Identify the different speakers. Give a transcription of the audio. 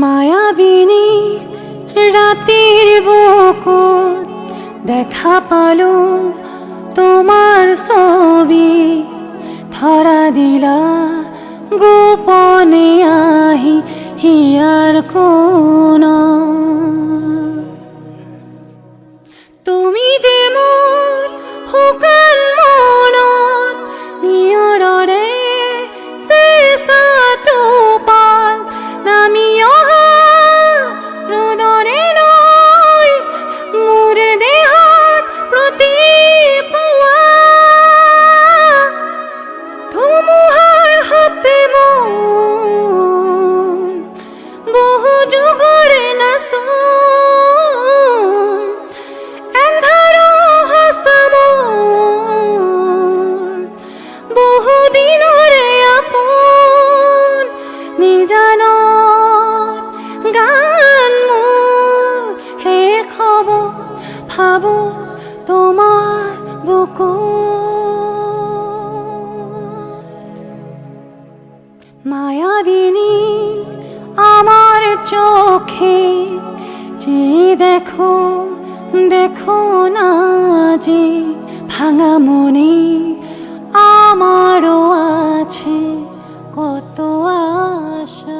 Speaker 1: মায়াবিনী রাতের বুকুত দেখা পালো তোমার ছবি ধরা দিলা গোপনে আহি হিয়ার কোন তুমি যে মোৰ শুকান বহু দিনৰে নিজানত গান মোৰ হ'ব ভাবো তোমাৰ বুকুত। মায়াবিনী আমার চোখে যে দেখো দেখো না যে ভাঙা মনে এত আশা